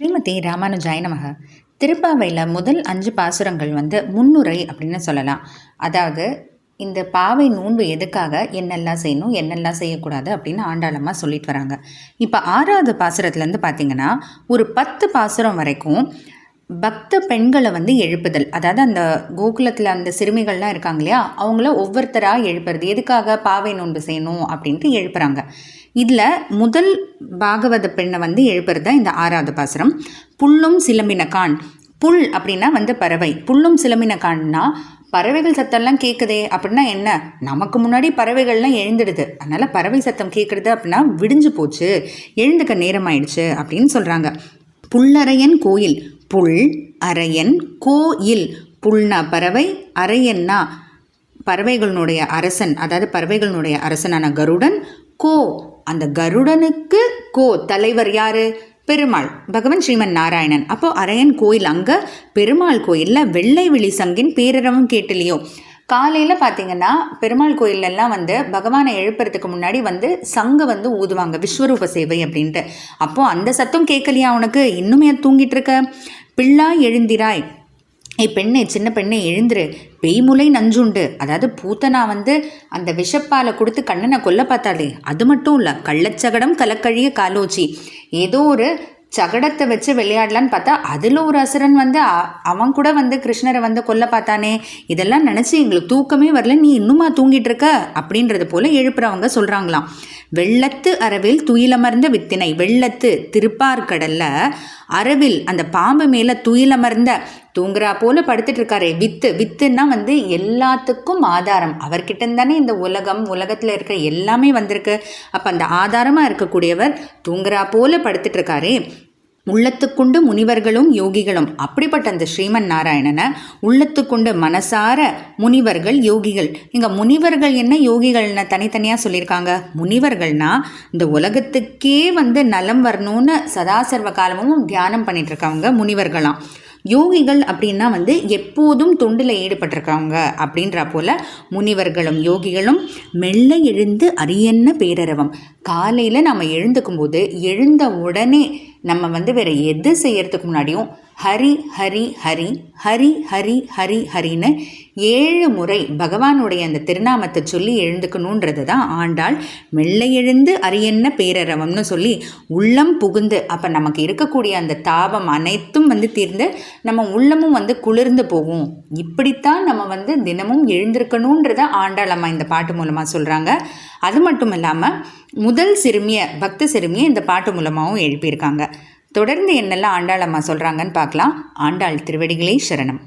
ஸ்ரீமதி ராமானுஜாய நமக. திருப்பாவையில் முதல் அஞ்சு பாசுரங்கள் வந்து முன்னுரை அப்படின்னு சொல்லலாம். அதாவது இந்த பாவை நோன்பு எதுக்காக என்னெல்லாம் செய்யணும் என்னெல்லாம் செய்யக்கூடாது அப்படின்னு ஆண்டாளமாக சொல்லிட்டு வராங்க. இப்போ ஆறாவது பாசுரத்துலேருந்து பார்த்தீங்கன்னா ஒரு பத்து பாசுரம் வரைக்கும் பக்த பெண்களை வந்து எழுப்புதல். அதாவது அந்த கோகுலத்தில் அந்த சிறுமிகள்லாம் இருக்காங்க இல்லையா அவங்கள ஒவ்வொருத்தராக எழுப்புறது. எதுக்காக பாவை நோன்பு செய்யணும் அப்படின்ட்டு எழுப்புறாங்க. இதில் முதல் பாகவத பெண்ணை வந்து எழுப்புறது தான் இந்த ஆறாவது பாசுரம். புல்லும் சிலம்பின கான் புல் அப்படின்னா வந்து பறவை. புல்லும் சிலம்பின கான்னா பறவைகள் சத்தம்லாம் கேட்குதே அப்படின்னா என்ன? நமக்கு முன்னாடி பறவைகள்லாம் எழுந்துடுது. அதனால் பறவை சத்தம் கேட்குறது அப்படின்னா விடிஞ்சு போச்சு. எழுந்துக்க நேரம் ஆயிடுச்சு அப்படின்னு சொல்கிறாங்க புல்லறையன் கோயில். புல் அரையன் கோயில் புல்னா பறவை அரையன்னா பறவைகளினுடைய அரசன் அதாவது பறவைகளினுடைய அரசனான கருடன் கோ அந்த கருடனுக்கு கோ தலைவர் யாரு? பெருமாள். பகவான் ஸ்ரீமன் நாராயணன். அப்போ அரையன் கோயில் அங்கே பெருமாள் கோயிலில் வெள்ளை விழி சங்கின் பேரரவும் கேட்டலையோ காலையில் பார்த்தீங்கன்னா பெருமாள் கோயிலெல்லாம் வந்து பகவானை எழுப்புறதுக்கு முன்னாடி வந்து சங்கு வந்து ஊதுவாங்க விஸ்வரூப சேவை அப்படின்ட்டு. அப்போது அந்த சத்தம் கேட்கலையா உனக்கு? இன்னுமே தூங்கிட்டு இருக்க? பிள்ளா எழுந்திராய். ஏ பெண்ணே சின்ன பெண்ணே எழுந்துரு. பெய்முலை நஞ்சுண்டு. அதாவது பூத்தனா வந்து அந்த விஷப்பாலை கொடுத்து கண்ணனை கொல்ல பார்த்தாலே அது மட்டும் இல்லை கள்ளச்சகடம் கலக்கழிய காலோச்சி. ஏதோ ஒரு சகடத்தை வச்சு விளையாடலான்னு பார்த்தா அதில் ஒரு அசுரன் வந்து அவன் கூட வந்து கிருஷ்ணரை வந்து கொல்ல பார்த்தானே. இதெல்லாம் நினச்சி எங்களுக்கு தூக்கமே வரல. நீ இன்னுமா தூங்கிட்டு இருக்க? அப்படின்றது போல் எழுப்புறவங்க சொல்கிறாங்களாம் வெள்ளத்து அரவில் துயிலமர்ந்த வித்தினை. வெள்ளத்து திருப்பார்கடல்ல அரவில் அந்த பாம்பு மேலே துயிலமர்ந்த தூங்குறா போல படுத்துட்டு இருக்காரு வித்து வித்துன்னா வந்து எல்லாத்துக்கும் ஆதாரம். அவர்கிட்ட தானே இந்த உலகம் உலகத்தில் இருக்கிற எல்லாமே வந்திருக்கு. அப்போ அந்த ஆதாரமாக இருக்கக்கூடியவர் தூங்குறா போல படுத்துட்டு இருக்காரே உள்ளத்துக்குண்டு முனிவர்களும் யோகிகளும். அப்படிப்பட்ட அந்த ஸ்ரீமன் நாராயணனை உள்ளத்துக்குண்டு மனசார முனிவர்கள் யோகிகள். இங்கே முனிவர்கள் என்ன யோகிகள்னு தனித்தனியாக சொல்லியிருக்காங்க? முனிவர்கள்னா இந்த உலகத்துக்கே வந்து நலம் வரணும்னு சதாசர்வ காலமும் தியானம் பண்ணிட்டு இருக்கவங்க முனிவர்களாம் யோகிகள் அப்படின்னா வந்து எப்போதும் தொண்டில் ஈடுபட்டிருக்காங்க அப்படின்ற போல் முனிவர்களும் யோகிகளும் மெல்ல எழுந்து அரியன்ன பேரரவம். காலையில் நம்ம எழுந்துக்கும் போது எழுந்த உடனே நம்ம வந்து வேறு எது செய்யறதுக்கு முன்னாடியும் ஹரி ஹரி ஹரி ஹரி ஹரி ஹரி ஹரின்னு ஏழு முறை பகவானுடைய அந்த திருநாமத்தை சொல்லி எழுந்துக்கணுன்றது தான் ஆண்டாள் மெல்ல எழுந்து அரியன்ன பேரரவம்னு சொல்லி உள்ளம் புகுந்து அப்போ நமக்கு இருக்கக்கூடிய அந்த தாபம் அனைத்தும் வந்து தீர்ந்து நம்ம உள்ளமும் வந்து குளிர்ந்து போகும். இப்படித்தான் நம்ம வந்து தினமும் எழுந்திருக்கணுன்றத ஆண்டாள் அம்மா இந்த பாட்டு மூலமாக சொல்கிறாங்க அது மட்டும் இல்லாமல் முதல் சிறுமியை பக்த சிறுமியை இந்த பாட்டு மூலமாகவும் எழுப்பியிருக்காங்க. தொடர்ந்து என்னெல்லாம் ஆண்டாள் அம்மா சொல்கிறாங்கன்னு பார்க்கலாம். ஆண்டாள் திருவடிகளே சரணம்.